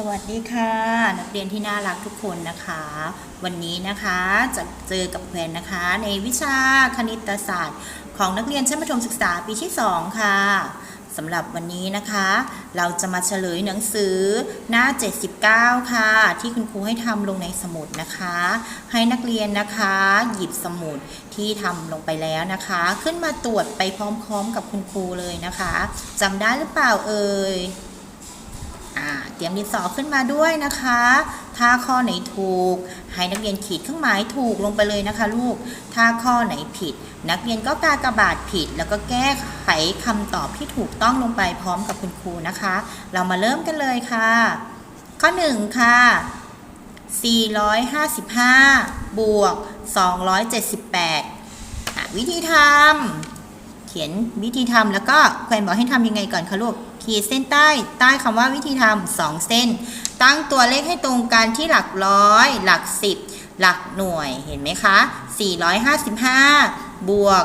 สวัสดีค่ะ นักเรียนที่น่ารักทุกคนนะคะ วันนี้นะคะจะเจอกับแวนนะคะ ในวิชาคณิตศาสตร์ ของนักเรียนชั้นประถมศึกษาปีที่ 2 ค่ะสำหรับวันนี้นะคะ เราจะมาเฉลยหนังสือหน้า 79 ค่ะ ที่คุณครูให้ทำลงในสมุดนะคะ ให้นักเรียนนะคะ หยิบสมุดที่ทำลงไปแล้วนะคะ ขึ้นมาตรวจไปพร้อมๆ กับคุณครูเลยนะคะจำได้หรือเปล่าเอ่ยอ่า เตรียมดินสอขึ้นมาด้วยนะคะ ถ้าข้อไหนถูก ให้นักเรียนขีดเครื่องหมายถูกลงไปเลยนะคะ ลูก ถ้าข้อไหนผิด นักเรียนก็กากระบาทผิด แล้วก็แก้ไขคำตอบที่ถูกต้องลงไปพร้อมกับคุณครูนะคะ เรามาเริ่มกันเลยค่ะ ข้อ 1 ค่ะ 455 บวก 278 วิธีทำเขียนวิธีทำแล้วก็แควนบอกให้ทำยังไงก่อนคะลูก ขีดเส้นใต้ ใต้คำว่าวิธีทำสองเส้น ตั้งตัวเลขให้ตรงกันที่หลักร้อย หลักสิบหลักหน่วยเห็นไหมคะ 455 บวก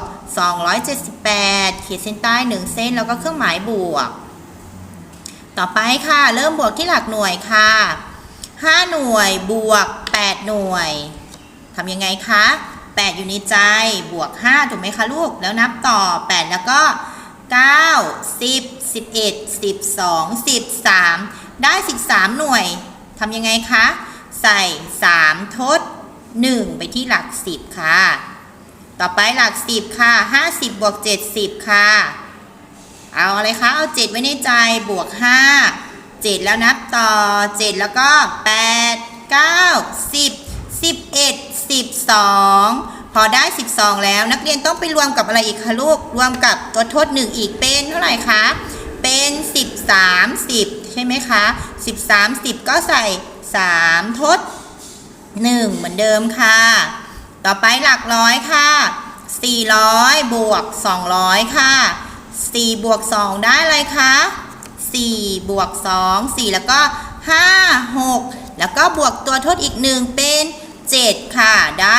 278 ขีดเส้นใต้ 1 เส้นแล้วก็เครื่องหมายบวก ต่อไปค่ะ เริ่มบวกที่หลักหน่วยค่ะ 5 หน่วยบวก 8 หน่วยทำยังไงคะ 8 อยู่ในใจบวก 5 ถูกไหมคะลูก แล้วนับต่อ 8 แล้วก็ 9 10 11 12 13 ได้ 13 หน่วยทำยังไงคะ ใส่ 3 ทด 1 ไปที่หลัก 10 ค่ะ ต่อไปหลัก 10 ค่ะ 50บวก70 ค่ะ เอาอะไรคะ เอา 7 ไว้ในใจบวก 5 7 แล้วนับต่อ 7 แล้วก็ 8 9 10 11 12 พอได้ 12 แล้วนักเรียนต้องไปรวมกับอะไรอีกคะลูก รวมกับตัวทด1อีกเป็นเท่าไหร่คะ เป็น 13 10 ใช่ไหมคะ 13 10 ก็ใส่ 3 ทด 1 เหมือนเดิมค่ะ ต่อไปหลักร้อยค่ะ 400 บวก 200 ค่ะ 4 บวก 2 ได้อะไรคะ4บวก 2 4 แล้วก็ 5 6 แล้วก็บวกตัวทดอีก 1 เป็น 7 ค่ะ ได้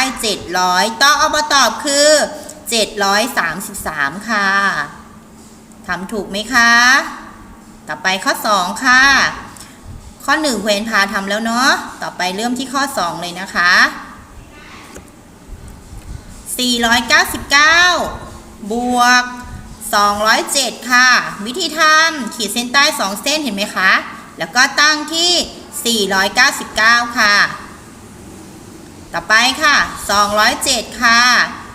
700ต่อเอามาตอบคือ 733 ค่ะทำถูกไหมคะ ต่อไปข้อ 2 ค่ะ ข้อ 1 เวนพาทำแล้วเนาะ ต่อไปเริ่มที่ข้อ 2 เลยนะคะ 499 บวก 207 ค่ะ วิธีทำขีดเส้นใต้ 2 เส้นเห็นไหมคะ แล้วก็ตั้งที่ 499 ค่ะ ต่อไปค่ะ 207 ค่ะ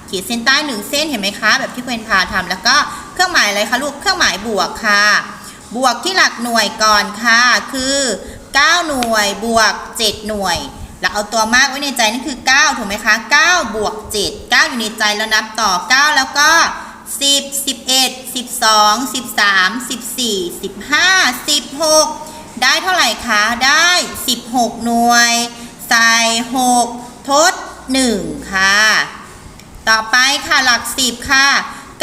ขีดเส้นใต้1เส้นเห็นไหมคะ แบบที่เพื่อนพาทำแล้วก็เครื่องหมายอะไรคะลูก เครื่องหมายบวกค่ะ บวกที่หลักหน่วยก่อนค่ะ คือ 9 หน่วยบวก 7 หน่วยแล้วเอาตัวมากไว้ในใจนั่นคือ 9 ถูกไหมคะ 9 บวก 7 9 อยู่ในใจแล้วนับต่อ 9 แล้วก็ 10 11 12 13 14 15 16 ได้เท่าไหร่คะ ได้ 16 หน่วย ใส่ 6 ทด 1 ค่ะ ต่อไปค่ะหลัก 10 ค่ะ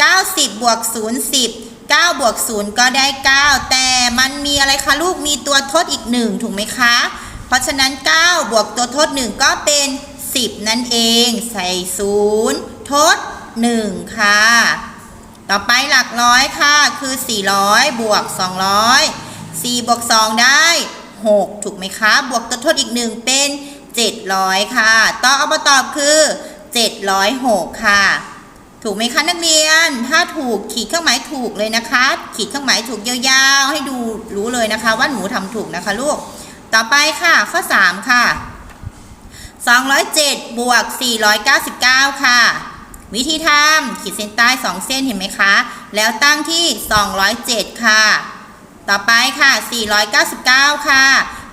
90 บวก 0 10 9 บวก 0 ก็ได้ 9 แต่มันมีอะไรคะลูกมีตัวทดอีก 1 ถูกไหมคะ เพราะฉะนั้น 9 บวกตัวทด 1 ก็เป็น 10 นั่นเอง ใส่ 0 ทด 1 ค่ะ ต่อไปหลักร้อยค่ะ คือ 400 บวก 200 4 บวก 2 ได้ 6 ถูกไหมคะ บวกตัวทดอีก 1 เป็น 700 ค่ะต่อเอามาตอบคือ 706 ค่ะ ถูกไหมคะนักเรียน ถ้าถูกขีดเครื่องหมายถูกเลยนะคะ ขีดเครื่องหมายถูกยาวๆ ให้ดูรู้เลยนะคะ ว่าหนูทำถูกนะคะลูก ต่อไปค่ะ ข้อ 3 ค่ะ 207 บวก 499 ค่ะ วิธีทำขีดเส้นใต้ 2 เส้นเห็นไหมคะ แล้วตั้งที่ 207 ค่ะ ต่อไปค่ะ 499 ค่ะ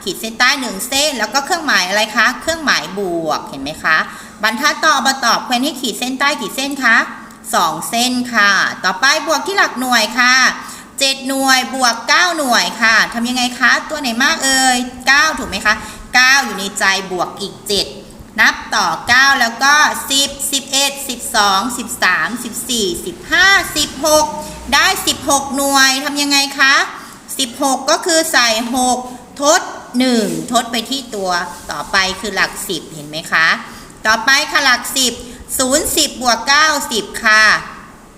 ขีดเส้นใต้1เส้น แล้วก็เครื่องหมายอะไรคะ เครื่องหมายบวกเห็นไหมคะ บรรทัดต่อมาตอบควรให้ขีดเส้นใต้กี่เส้นคะ2เส้นค่ะ ต่อไปบวกที่หลักหน่วยค่ะ7หน่วยบวก9หน่วยค่ะทำยังไงคะ ตัวไหนมากเอ่ย9ถูกไหมคะ9อยู่ในใจบวกอีก7นับต่อ 9 แล้วก็ 10 11 12 13 14 15 16 ได้ 16 หน่วยทำยังไงคะ 16 ก็คือใส่ 6 ทด 1 ทดไปที่ตัวต่อไปคือหลัก 10 เห็นไหมคะ ต่อไปค่ะหลัก 10 0 10บวก9 10 ค่ะ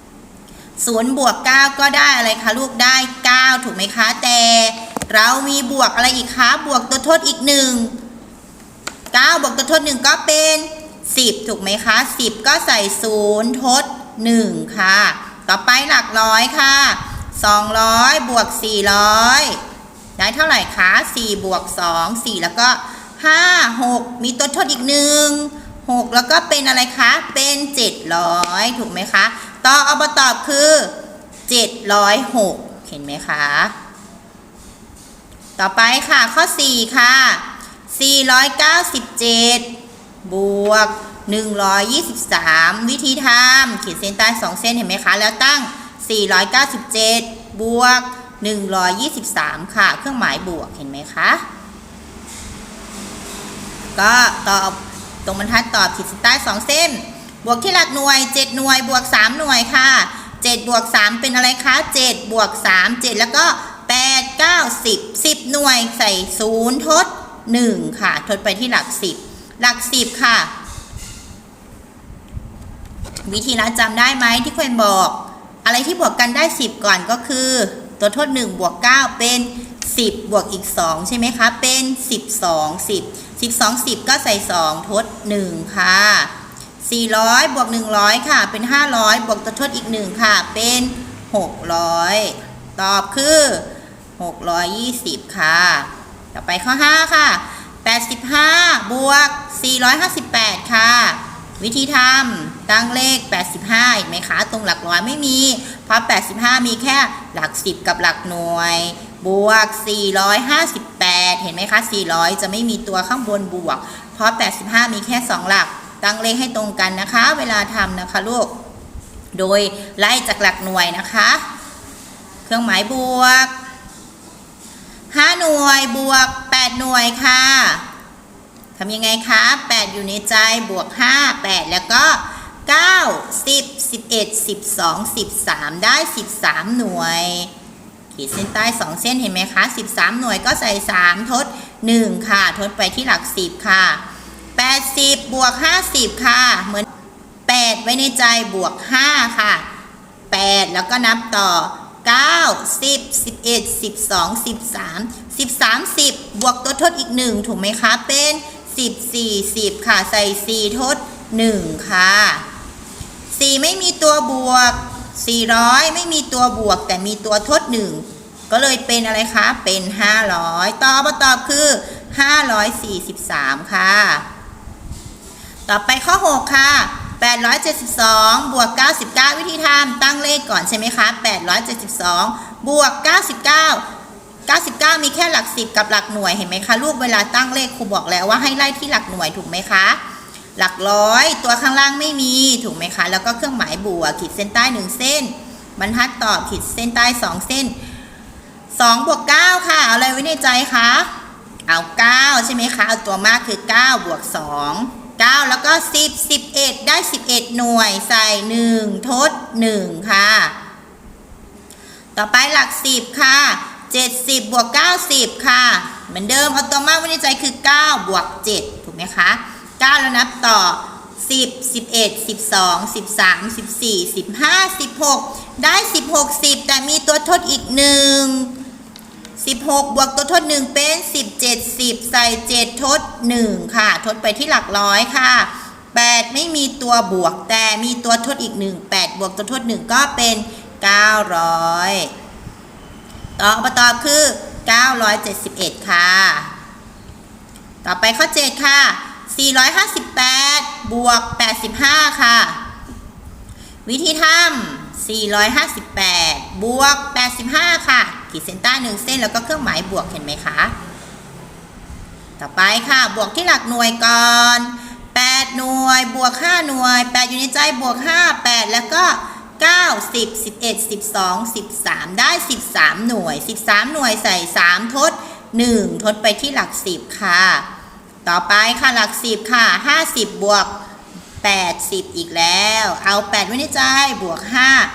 0บวก9 ก็ได้อะไรคะลูกได้ 9 ถูกไหมคะ แต่เรามีบวกอะไรอีกคะ บวกตัวทดอีกหนึ่ง9บวกตัวทดหนึ่งก็เป็น 10 ถูกไหมคะ 10 ก็ใส่ศูนย์ทด 1 ค่ะ ต่อไปหลักร้อยค่ะ 200 บวก 400 ได้เท่าไหร่คะ4บวก2 4 แล้วก็ 5 6 มีตัวทดอีกหนึ่ง6แล้วก็เป็นอะไรคะ เป็น 700 ถูกไหมคะ ต่อเอามาตอบคือ 706 เห็นไหมคะ ต่อไปค่ะข้อ 4 ค่ะ 497 บวก 123 วิธีทำขีดเส้นใต้ 2 เส้นเห็นไหมคะ แล้วตั้ง 497 บวก 123 ค่ะ เครื่องหมายบวกเห็นไหมคะ ก็ตอบตรงบรรทัดตอบขีดเส้นใต้ 2 เส้น บวกที่หลักหน่วย 7 หน่วยบวก 3 หน่วยค่ะ 7 บวก 3 เป็นอะไรคะ 7 บวก 3 7 แล้วก็ 8 9 10 10 หน่วยใส่ 0 ทด 1 ค่ะ ทดไปที่หลัก 10 หลัก 10 ค่ะ วิธีละจำได้ไหมที่เควนบอก อะไรที่บวกกันได้ 10 ก่อนก็คือ ตัวทด1บวก9เป็น 10 บวกอีก 2 ใช่ไหมคะ เป็น 12 10 12 10 ก็ใส่ 2 ทด 1 ค่ะ 400 บวก 100 ค่ะ เป็น 500 บวกตัวทดอีก 1 ค่ะ เป็น 600 ตอบคือ 620 ค่ะ ต่อไปข้อ 5 ค่ะ 85 บวก 458 ค่ะ วิธีทำตั้งเลข 85เห็นไหมคะ ตรงหลักร้อยไม่มี เพราะ 85 มีแค่หลัก 10 กับหลักหน่วย บวก 458 เห็นไหมคะ 400 จะไม่มีตัวข้างบนบวก เพราะ 85 มีแค่ 2 หลัก ตั้งเลขให้ตรงกันนะคะ เวลาทำนะคะลูก โดยไล่จากหลักหน่วยนะคะ เครื่องหมายบวก 5 หน่วยบวก 8 หน่วยค่ะทำยังไงคะ 8 อยู่ในใจบวก 5 8 แล้วก็ 9 10 11 12 13 ได้ 13 หน่วย ขีดเส้นใต้ 2 เส้นเห็นไหมคะ 13 หน่วยก็ใส่ 3 ทด 1 ค่ะ ทดไปที่หลัก 10 ค่ะ 80 บวก 50 ค่ะ เหมือน 8 ไว้ในใจบวก 5 ค่ะ 8 แล้วก็นับต่อ 9 10 11 12 13 13 10 บวกตัวทดอีก 1 ถูกไหมคะ เป็น 10 40 ค่ะ ใส่ 4 ทด 1 ค่ะ ม่มีตัวบวก 400 ไม่มีตัวบวก แต่มีตัวทด 1 ก็เลยเป็นอะไรคะ เป็น 500 ตอบมาตอบคือ 543 ค่ะ ต่อไปข้อ 6 ค่ะ 872 บวก 99 วิธีทำตั้งเลขก่อนใช่ไหมคะ 872 บวก 99 99 มีแค่หลัก 10 กับหลักหน่วยเห็นไหมคะ ลูกเวลาตั้งเลขครูบอกแล้วว่าให้ไล่ที่หลักหน่วยถูกไหมคะ หลักร้อยตัวข้างล่างไม่มีถูกไหมคะ แล้วก็เครื่องหมายบวกขีดเส้นใต้ 1 เส้น บรรทัดตอบขีดเส้นใต้ 2 เส้น2บวก9ค่ะ เอาอะไรไว้ในใจคะเอา9ใช่ไหมคะ เอาตัวมากคือ9บวก2 9 แล้วก็ 10 11 ได้ 11 หน่วยใส่ 1 ทด 1 ค่ะ ต่อไปหลัก 10 ค่ะ 70 บวก 90 ค่ะ เหมือนเดิมเอาตัวมากไว้ในใจคือ 9 บวก 7 ถูกไหมคะ 9แล้วนับต่อ10 11 12 13 14 15 16ได้16 10แต่มีตัวทดอีก1 16บวกตัวทด1เป็น17 10ใส่7ทด1ค่ะ ทดไปที่หลักร้อยค่ะ8ไม่มีตัวบวกแต่มีตัวทดอีก1 8บวกตัวทด1ก็เป็น900ตอบมาตอบคือ971ค่ะ ต่อไปข้อ7ค่ะ 458 บวก 85 ค่ะ วิธีทำ458 บวก 85 ค่ะ ขีดเส้นใต้1เส้นแล้วก็เครื่องหมายบวกเห็นไหมคะ ต่อไปค่ะ บวกที่หลักหน่วยก่อน 8 หน่วย บวก 5 หน่วย 8 อยู่ในใจ บวก 5 8 แล้วก็ 9 10 11 12 13 ได้ 13 หน่วย 13 หน่วยใส่ 3 ทด 1 ทดไปที่หลัก 10 ค่ะ ต่อไปค่ะหลัก10ค่ะ50บวก80อีกแล้ว เอา8ไว้ในใจบวก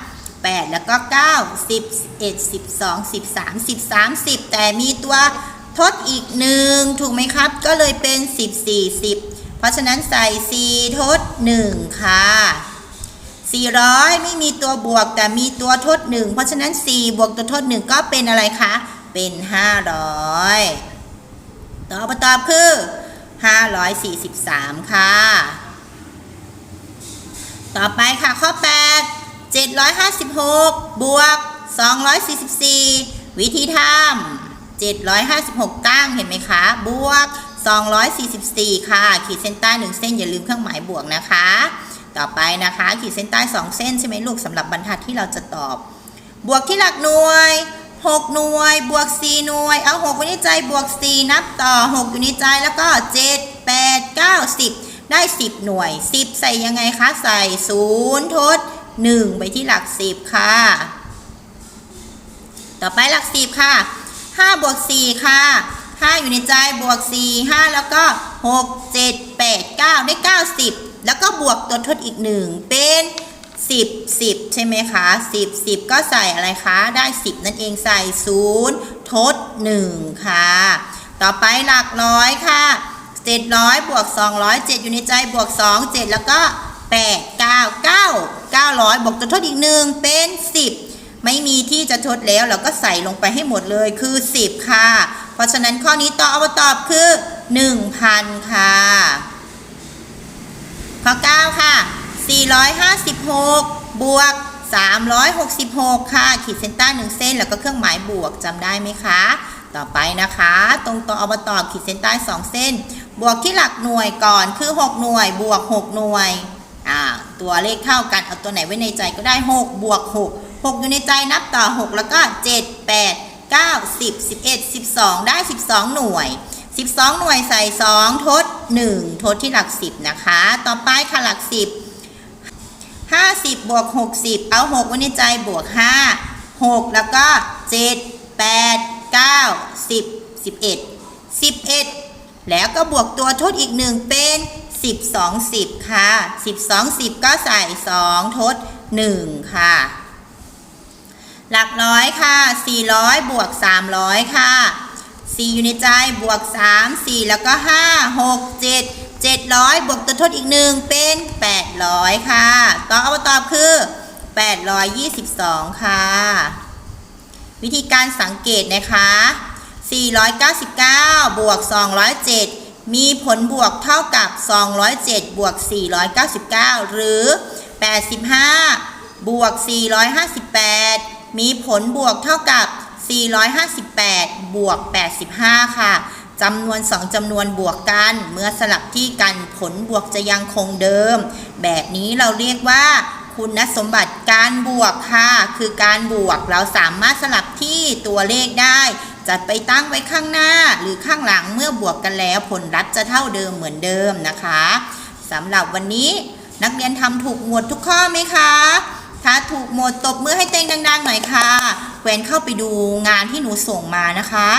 5 8แล้วก็9 10 11 12 13 13 10แต่มีตัวทดอีกหนึ่งถูกไหมครับ ก็เลยเป็น14 10เพราะฉะนั้นใส่4ทด1ค่ะ400ไม่มีตัวบวกแต่มีตัวทด1เพราะฉะนั้น4บวกตัวทด1ก็เป็นอะไรคะเป็น500ตอบตอบคือ 543 ค่ะ ต่อไปค่ะข้อ 8 756 บวก 244 วิธีทำ756ตั้งเห็นไหมคะ บวก 244 ค่ะ ขีดเส้นใต้ 1 เส้นอย่าลืมเครื่องหมายบวกนะคะ ต่อไปนะคะ ขีดเส้นใต้ 2 เส้นใช่ไหมลูกสำหรับบรรทัดที่เราจะตอบ บวกที่หลักหน่วย 6 หน่วย บวก 4 หน่วย เอา6ไว้ในใจ บวก 4 นับต่อ 6 อยู่ในใจ แล้วก็ 7 8 9 10 ได้ 10 หน่วย 10 ใส่ยังไงคะ ใส่ 0 ทด 1 ไปที่หลัก 10 ค่ะ ต่อไปหลัก 10 ค่ะ 5 บวก 4 ค่ะ 5 อยู่ในใจ บวก 4 5 แล้วก็ 6 7 8 9 ได้ 90 แล้วก็บวกตัวทดอีก 1 เป็น 10 10 ใช่ไหมคะ 10 10 ก็ใส่อะไรคะ ได้ 10 นั่นเองใส่ 0 ทด 1 ค่ะ ต่อไปหลักร้อยค่ะ 700บวก200 7 อยู่ในใจบวก 2 7 แล้วก็ 8 9 9 900บวกตัวทดอีก 1 เป็น 10 ไม่มีที่จะทดแล้วเราก็ใส่ลงไปให้หมดเลยคือ 10 ค่ะ เพราะฉะนั้นข้อนี้ตอบตอบคือ 1,000 ค่ะ ข้อ 9 ค่ะ 456 บวก 366 ค่ะ ขีดเส้นใต้1เส้น แล้วก็เครื่องหมายบวกจำได้ไหมคะ ต่อไปนะคะ ตรงตัวอบตอบขีดเส้นใต้ 2 เส้น บวกที่หลักหน่วยก่อนคือ 6 หน่วย บวก 6 หน่วยตัวเลขเท่ากันเอาตัวไหนไว้ในใจก็ได้ 6 บวก 6 6 อยู่ในใจนับต่อ 6 แล้วก็ 7 8 9 10 11 12 ได้ 12 หน่วย 12 หน่วยใส่ 2 ทด 1 ทดที่หลัก 10 นะคะ ต่อไปค่ะหลัก 10 50 บวก 60 เอา 6 ไว้ในใจบวก 5 6 แล้วก็ 7 8 9 10 11 11 แล้วก็บวกตัวทดอีก 1 เป็น 12 10 ค่ะ 12 10 ก็ใส่ 2 ทด 1 ค่ะ หลักร้อยค่ะ 400 บวก 300 ค่ะ 4 อยู่ในใจบวก 3 4 แล้วก็ 5 6 7 700 บวกตัวทดอีก1เป็น 800 ค่ะตอบตอบคือ 822 ค่ะ วิธีการสังเกตนะคะ 499 บวก 207 มีผลบวกเท่ากับ 207 บวก 499 หรือ 85 บวก 458 มีผลบวกเท่ากับ 458 บวก 85 ค่ะ จำนวน 2จำนวนบวกกัน เมื่อสลับที่กันผลบวกจะยังคงเดิม แบบนี้เราเรียกว่า คุณสมบัติการบวกค่ะ คือการบวกเราสามารถสลับที่ตัวเลขได้ จัดไปตั้งไว้ข้างหน้าหรือข้างหลังเมื่อบวกกันแล้ว ผลลัพธ์จะเท่าเดิมเหมือนเดิมนะคะสำหรับวันนี้นักเรียนทำถูกหมวดทุกข้อไหมคะถ้าถูกหมดตบมือให้เต็งดังๆหน่อยค่ะแวนเข้าไปดูงานที่หนูส่งมานะคะ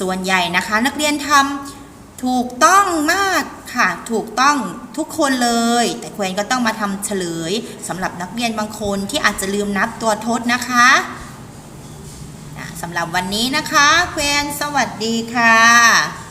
ส่วนใหญ่นะคะ นักเรียนทำถูกต้องมากค่ะ ถูกต้องทุกคนเลย แต่ควนก็ต้องมาทำเฉลยสำหรับนักเรียนบางคนที่อาจจะลืมนับตัวทดนะคะอะสำหรับวันนี้นะคะ แควนสวัสดีค่ะ